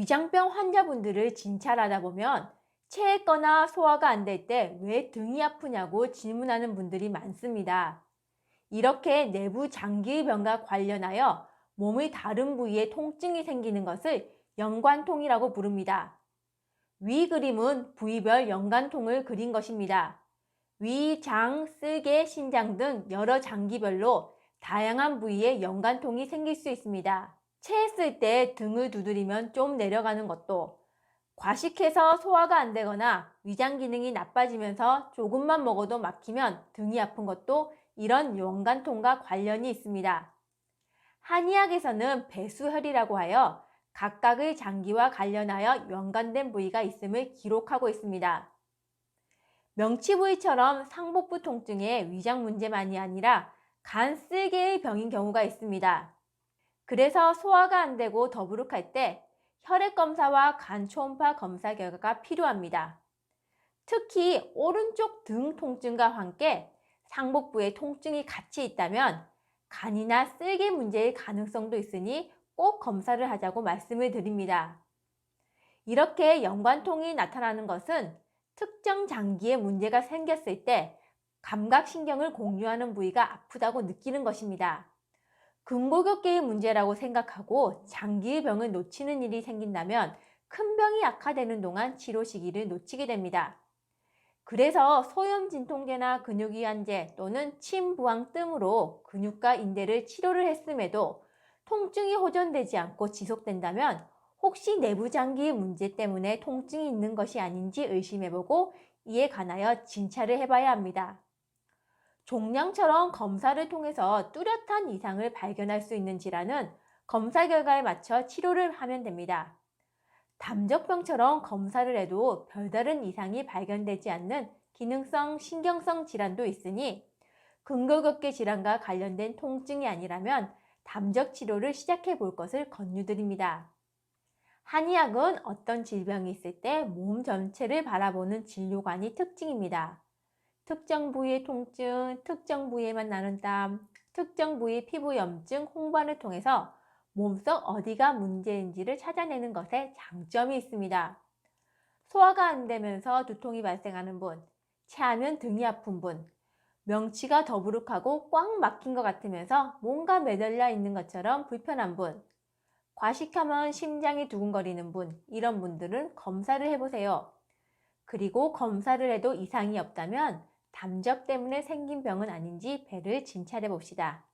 위장병 환자분들을 진찰하다 보면 체했거나 소화가 안 될 때 왜 등이 아프냐고 질문하는 분들이 많습니다. 이렇게 내부 장기 병과 관련하여 몸의 다른 부위에 통증이 생기는 것을 연관통이라고 부릅니다. 위 그림은 부위별 연관통을 그린 것입니다. 위, 장, 쓸개, 신장 등 여러 장기별로 다양한 부위에 연관통이 생길 수 있습니다. 체했을 때 등을 두드리면 좀 내려가는 것도 과식해서 소화가 안 되거나 위장 기능이 나빠지면서 조금만 먹어도 막히면 등이 아픈 것도 이런 연관통과 관련이 있습니다. 한의학에서는 배수혈이라고 하여 각각의 장기와 관련하여 연관된 부위가 있음을 기록하고 있습니다. 명치 부위처럼 상복부 통증의 위장 문제만이 아니라 간 쓸개의 병인 경우가 있습니다. 그래서 소화가 안 되고 더부룩할 때 혈액 검사와 간 초음파 검사 결과가 필요합니다. 특히 오른쪽 등 통증과 함께 상복부에 통증이 같이 있다면 간이나 쓸개 문제의 가능성도 있으니 꼭 검사를 하자고 말씀을 드립니다. 이렇게 연관통이 나타나는 것은 특정 장기에 문제가 생겼을 때 감각신경을 공유하는 부위가 아프다고 느끼는 것입니다. 근골격계의 문제라고 생각하고 장기의 병을 놓치는 일이 생긴다면 큰 병이 악화되는 동안 치료 시기를 놓치게 됩니다. 그래서 소염 진통제나 근육이완제 또는 침부항 뜸으로 근육과 인대를 치료를 했음에도 통증이 호전되지 않고 지속된다면 혹시 내부 장기의 문제 때문에 통증이 있는 것이 아닌지 의심해보고 이에 관하여 진찰을 해봐야 합니다. 종양처럼 검사를 통해서 뚜렷한 이상을 발견할 수 있는 질환은 검사 결과에 맞춰 치료를 하면 됩니다. 담적병처럼 검사를 해도 별다른 이상이 발견되지 않는 기능성 신경성 질환도 있으니 근골격계 질환과 관련된 통증이 아니라면 담적 치료를 시작해 볼 것을 권유드립니다. 한의학은 어떤 질병이 있을 때 몸 전체를 바라보는 진료관이 특징입니다. 특정 부위의 통증, 특정 부위에만 나는 땀, 특정 부위 피부 염증, 홍반을 통해서 몸속 어디가 문제인지를 찾아내는 것에 장점이 있습니다. 소화가 안 되면서 두통이 발생하는 분, 체하면 등이 아픈 분, 명치가 더부룩하고 꽉 막힌 것 같으면서 뭔가 매달려 있는 것처럼 불편한 분, 과식하면 심장이 두근거리는 분, 이런 분들은 검사를 해보세요. 그리고 검사를 해도 이상이 없다면 담적 때문에 생긴 병은 아닌지 배를 진찰해 봅시다.